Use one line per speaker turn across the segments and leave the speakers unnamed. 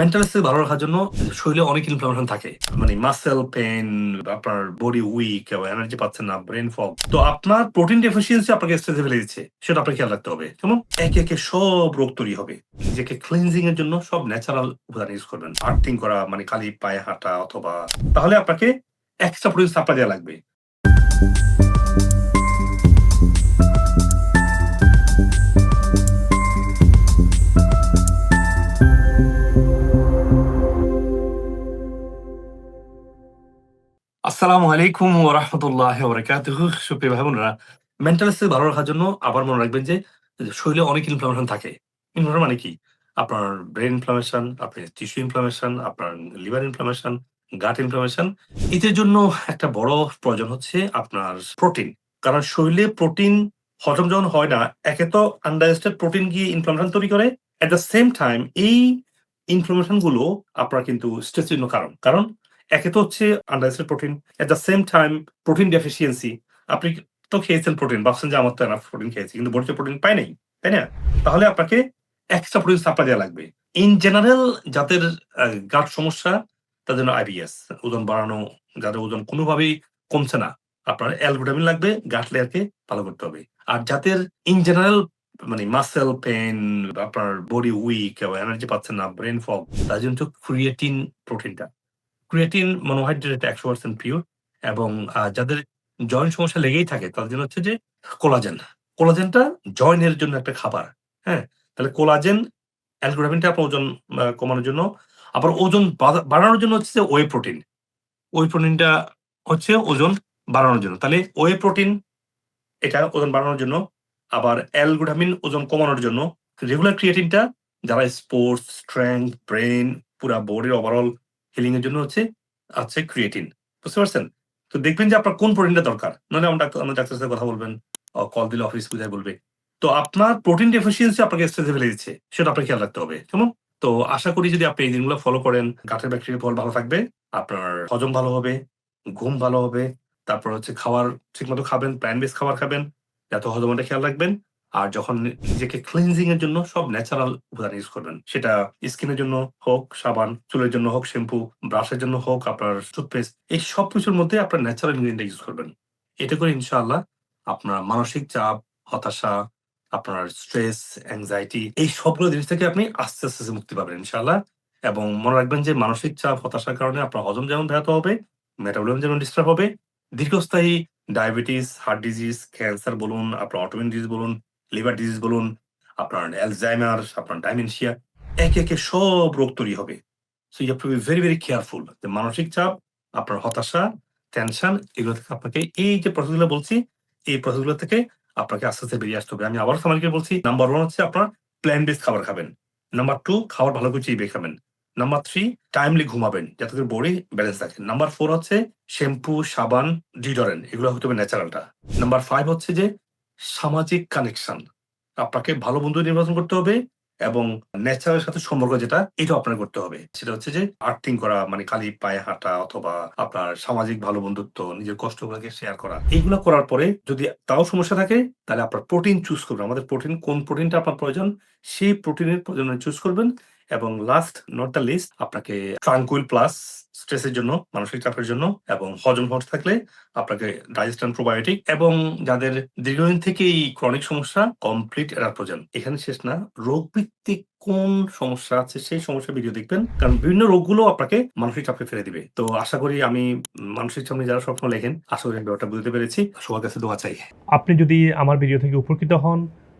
Mental stage ভালো রাখার জন্য শরীরে অনেক ইনফ্লামেশন থাকে। মানে মাসেল পেন আপনার বডি উইক এনার্জি পাচ্ছেন না ব্রেন ফগ তো আপনার প্রোটিন ডেফিসিয়েন্সি আপনাকে স্টেজে ফেলে দিচ্ছে, সেটা আপনাকে খেয়াল রাখতে হবে। যেমন একে একে সব রোগ তৈরি হবে। নিজেকে ক্লিনজিং এর জন্য সব ন্যাচারাল উপাদান ইউজ করবেন। আর্থিং করা মানে খালি পায়ে হাঁটা অথবা, তাহলে আপনাকে এক্সট্রা প্রোটিন সাপ্লাই দেওয়া লাগবে। আসসালামু আলাইকুম ওয়া রাহমাতুল্লাহি ওয়া সুপ্রিয় ভাই ভালো রাখার জন্য আবার মনে রাখবেন যে, শরীরে অনেক ইনফ্লামেশন থাকে। ইনফ্লামেশন মানে কি? আপনার ব্রেন ইনফ্লামেশন আপনার টিস্যু ইনফ্লামেশন আপনার লিভার ইনফ্লামেশন গাট ইনফ্লামেশন এদের জন্য একটা বড় প্রয়োজন হচ্ছে আপনার প্রোটিন কারণ শরীরে প্রোটিন হজম যখন হয় না, একে তো আন্ডারস্টেড প্রোটিন গিয়ে ইনফ্লামেশন তৈরি করে। এট দ্য সেম টাইম এই ইনফ্লামেশনগুলো আপনার কিন্তু স্ট্রেসের জন্য কারণ। কারণ একে তো হচ্ছে understated protein at the same time protein deficiency আপনি তো খেয়েছেন প্রোটিন ভাবছেন যে আমার তো এনাফ প্রোটিন খেয়েছি, কিন্তু বডিতে প্রোটিন পাই নাই, তাই না? তাহলে আপনাকে এক্সট্রা প্রোটিন সাপ্লাই দেওয়া লাগবে। ইন জেনারেল যাদের গাট সমস্যা, তাদের জন্য আইবিএস ওজন বাড়ানো, যাদের ওজন কোনোভাবেই কমছে না, আপনার অ্যালগ্লুটামিন লাগবে গাট লেয়ারকে ভালো করতে হবে। আর যাদের ইন জেনারেল মানে মাসেল পেন আপনার বডি উইক এনার্জি পাচ্ছেন না ব্রেন ফগ তার জন্য ক্রিয়েটিন প্রোটিনটা ক্রিয়েটিন মনোহাইড্রেট একশো পার্সেন্ট পিওর এবং যাদের জয়েন্ট সমস্যা লেগেই থাকে, তাদের জন্য হচ্ছে যে কোলাজেন কোলাজেনটা জয়েন্টের জন্য একটা খাবার হ্যাঁ? তাহলে কোলাজেন অ্যালগোরামিনটা আপনার ওজন কমানোর জন্য, আবার ওজন বাড়া- বাড়ানোর জন্য হচ্ছে ওয়ে প্রোটিন ওই প্রোটিনটা হচ্ছে ওজন বাড়ানোর জন্য। তাহলে ওয়ে প্রোটিন এটা ওজন বাড়ানোর জন্য, আবার অ্যালগ্লুটামিন ওজন কমানোর জন্য রেগুলার ক্রিয়েটিনটা যারা স্পোর্টস স্ট্রেংথ ব্রেন পুরা বডির ওভারঅল হিলিং এর জন্য হচ্ছে আছে ক্রিয়েটিন বুঝতে পারছেন? তো দেখবেন যে আপনার কোন প্রোটিনটা দরকার। নাহলে আমার ডাক্তার, আমার ডাক্তারের সাথে কথা বলবেন কল দিলে অফিস বুঝাই বলবে। তো আপনার প্রোটিন ডেফিসিয়েন্সি আপনাকে স্ট্রেসে ফেলে দিচ্ছে, সেটা আপনাকে খেয়াল রাখতে হবে। কেমন? তো আশা করি যদি আপনি এই দিনগুলো ফলো করেন, গাটের ব্যাকটেরিয়া ফল ভালো থাকবে, আপনার হজম ভালো হবে, ঘুম ভালো হবে, তারপর হচ্ছে খাবার ঠিকমতো খাবেন প্ল্যান বেস খাবার খাবেন, যাতে হজমটা খেয়াল রাখবেন। আর যখন নিজেকে ক্লিনজিং এর জন্য সব ন্যাচারাল উপাদান ইউজ করবেন, সেটা স্কিনের জন্য হোক, সাবান, চুলের জন্য হোক শ্যাম্পু ব্রাশের জন্য হোক, আপনার টুথপেস্ট এই সব কিছুর মধ্যে আপনার ন্যাচারাল ইনগ্রিডিয়েন্ট ইউজ করবেন। এতে করে ইনশাআল্লাহ আপনার মানসিক চাপ, হতাশা, আপনার স্ট্রেস অ্যাংজাইটি এই সবগুলো জিনিস থেকে আপনি আস্তে আস্তে মুক্তি পাবেন ইনশাআল্লাহ। এবং মনে রাখবেন যে মানসিক চাপ, হতাশার কারণে আপনার হজম যেমন ব্যাহত হবে মেটাবলিজম যেমন ডিস্টার্ব হবে, দীর্ঘস্থায়ী ডায়াবেটিস হার্ট ডিজিজ ক্যান্সার বলুন, আপনার অটোমিন ডিজিজ বলুন লিভার ডিজিজ বলুন, আপনার অ্যালজাইমার, আপনার ডাইমেনশিয়া একে একে সব রোগ তৈরি হবে। So you have be very very careful যে মানসিক চাপ, আপনার হতাশা টেনশন এগুলো থেকে আপনাকে এই যে প্রসেসগুলো বলছি, এই প্রসেসগুলো থেকে আপনাকে আস্তে আস্তে বেরিয়ে আসতে হবে। আমি আবার সবাইকে বলছি নাম্বার ওয়ান হচ্ছে আপনার প্ল্যান বেস খাবার খাবেন। নাম্বার টু খাবার ভালো করে চিবিয়ে খাবেন। নাম্বার থ্রি টাইমলি ঘুমাবেন, যাতে করে বডি ব্যালেন্স থাকে। নাম্বার ফোর হচ্ছে শ্যাম্পু সাবান ডিডরেন্ট এগুলো হতে হবে ন্যাচারালটা নাম্বার ফাইভ হচ্ছে যে সামাজিক কানেকশন আপনাকে ভালো বন্ধু নির্বাচন করতে হবে এবং ন্যাচারের সাথে সম্পর্ক যেটা এটা আপনার করতে হবে। সেটা হচ্ছে যে আর্থিং করা মানে খালি পায়ে হাঁটা অথবা আপনার সামাজিক ভালো বন্ধুত্ব, নিজের কষ্টগুলোকে শেয়ার করা। এইগুলো করার পরে যদি তাও সমস্যা থাকে, তাহলে আপনার প্রোটিন চুজ করবেন। আমাদের প্রোটিন কোন প্রোটিনটা আপনার প্রয়োজন, সেই প্রোটিনের প্রয়োজন চুজ করবেন। এবং লাস্ট নট দ্য লিস্ট আপনাকে ট্রাঙ্কুইল প্লাস স্ট্রেসের জন্য, মানসিক চাপের জন্য এবং হজম হট থাকলে আপনাকে ডাইজেস্টান প্রোবায়োটিক এবং যাদের দীর্ঘদিন থেকেই ক্রনিক সমস্যা কমপ্লিট এরাপ্রোজেন এখানে শেষ না রোগ ভিত্তিক কোন সমস্যা আছে সেই সমস্যা ভিডিও দেখবেন, কারণ বিভিন্ন রোগগুলো আপনাকে মানসিক চাপে ফেলে দিবে। তো আশা করি আমি মানসিক চাপ যারা স্বপ্ন লেখেন, আশা করি আমি ব্যাপারটা বুঝতে পেরেছি। সবার কাছে দোয়া চাই।
আপনি যদি আমার ভিডিও থেকে উপকৃত হন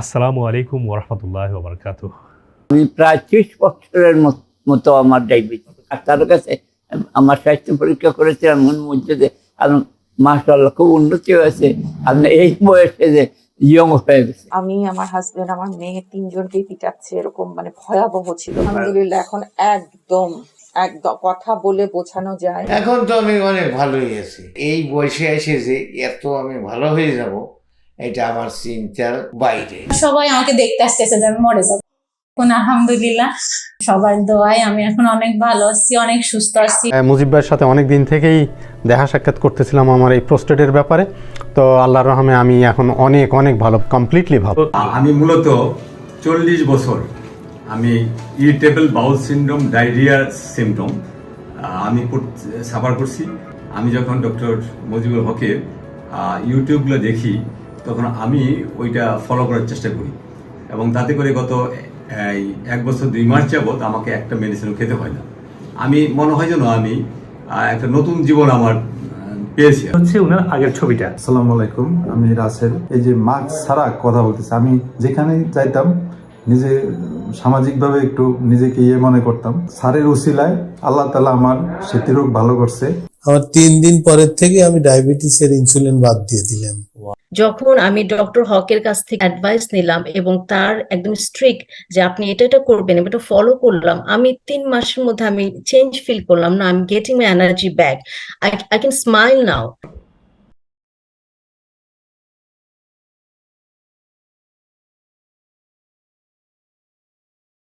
আসসালামু আলাইকুম ওরহমতুল্লাহ ওবরকাত
আমি প্রায় ত্রিশ বছরের মতো আমার ডায়াবেটিস। ডাক্তারের কাছে আমার স্বাস্থ্য পরীক্ষা করেছিলাম মন মধ্যে যে আমি মাসাল্লাহ খুব উন্নতি হয়েছে। আপনি এই বয়সে যে ইয়ং হয়ে গেছে।
আমি আমার হাজবেন্ড আমার মেয়ে তিনজনকেই পিটাচ্ছে এরকম মানে ভয়াবহ ছিল। আলহামদুলিল্লাহ এখন একদম একদম কথা বলে বোঝানো যায়।
এখন তো আমি অনেক ভালোই আছি। এই বয়সে এসে যে এত আমি ভালো হয়ে যাব এটা আমার চিন্তার বাইরে।
সবাই আমাকে দেখতে আসতেছে যে আমি মরে যাব। এখন আলহামদুলিল্লাহ সবার দোয়ায় আমি এখন অনেক ভালো আছি অনেক সুস্থ আছি।
মুজিব ভাইয়ের সাথে অনেক দিন থেকেই দেখা সাক্ষাৎ করতেছিলাম আমার এই প্রোস্টেটের ব্যাপারে। তো আল্লাহর রহমে আমি এখন অনেক অনেক ভালো কমপ্লিটলি ভালো।
আমি মূলত চল্লিশ বছর আমি ইরিটেবল বাউল সিনড্রোম ডায়রিয়ার সিমটম আমি সাফার করছি। আমি যখন ডক্টর মজিবুল হকের আহ, ইউটিউবগুলো দেখি তখন আমি ওইটা ফলো করার চেষ্টা করি। এবং তাতে করে গত এই, এক বছর দুই মাস যাবৎ আমাকে একটা মেডিসিনও খেতে হয় না। আমি মনে হয় যেন আমি একটা নতুন জীবন আমার পেয়েছি
হচ্ছে ওনার আগের ছবিটা।
আসসালামু আলাইকুম আমি রাসেল। এই যে মাস্ক ছাড়া কথা বলতেছি আমি যেখানে যাইতাম নিজে সামাজিকভাবে একটু নিজেকে ইয়ে মনে করতাম। সারের উসিলায় আল্লাহ তালা আমার স্মৃতিরোগ ভালো করছে।
আমার তিন দিন পরের থেকে আমি ডায়াবেটিসের ইনসুলিন বাদ দিয়ে দিলাম।
যখন আমি ডক্টর হকের কাছ থেকে অ্যাডভাইস নিলাম এবং তার একদম স্ট্রিক্ট যে আপনি এটা এটা করবেন এটা ফলো করলাম আমি তিন মাসের মধ্যে আমি চেঞ্জ ফিল করলাম না আমি getting my energy back I I can smile now